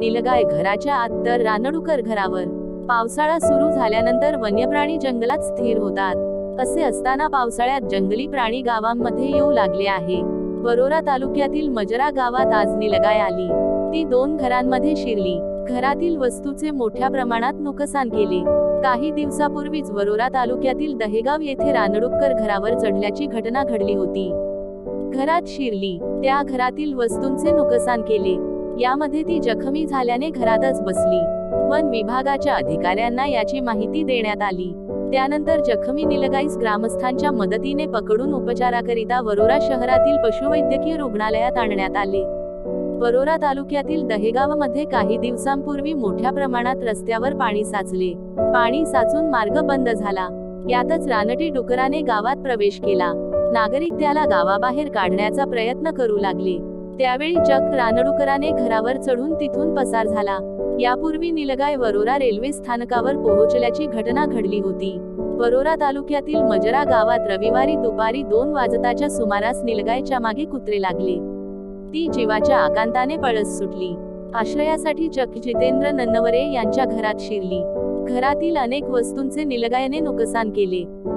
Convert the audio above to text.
निलगाय घराच्या आत तर रानडुकर घरावर. पावसाळा सुरू झाल्यानंतर वन्यप्राणी जंगलात स्थिर होतात. असे असताना पावसाळ्यात जंगली प्राणी गावांमध्ये येऊ लागले आहे. वरोरा तालुक्यातील मजरा गावात आज निलगाय आली. ती दोन घरांमध्ये शिरली. घरातील वस्तूचे मोठ्या प्रमाणात नुकसान केले. काही दिवसापूर्वीच वरोरा तालुक्यातील दहेगाव येथे रानडुक्कर घरावर चढल्याची घटना घडली होती. घरात शिरली. त्या घरातील वस्तूंचे नुकसान केले. यामध्ये ती जखमी झाल्याने घरातच बसली. वन विभागाच्या अधिकाऱ्यांना याची माहिती देण्यात आली. त्यानंतर जखमी निलगाईस ग्रामस्थांच्या मदतीने पकडून उपचाराकरिता वरोरा शहरातील पशुवैद्यकीय रुग्णालयात आणण्यात आले. वरोरा तालुक्यातील दहेगावमध्ये काही दिवसांपूर्वी मोठ्या प्रमाणात रस्त्यावर पाणी साचले. पाणी साचून मार्ग बंद झाला. यातच रानटी डुकराने गावात प्रवेश केला. नागरिक त्याला गावाबाहेर काढण्याचा प्रयत्न करू लागले. त्यावेळी चक रानडुकराने घरावर चढून तिथून पसार झाला. यापूर्वी निलगाय वरोरा रेल्वे स्थानकावर पोहोचल्याची घटना घडली होती. वरोरा तालुक्यातील मजरा गावात रविवारी दुपारी दोन वाजताच्या सुमारास निलगायच्या मागे कुत्रे लागले. ती जीवाच्या आकांताने पळस सुटली. आश्रयासाठी चक जितेंद्र नन्नवरे यांच्या घरात शिरली. घरातील अनेक वस्तूंचे निलगायने नुकसान केले.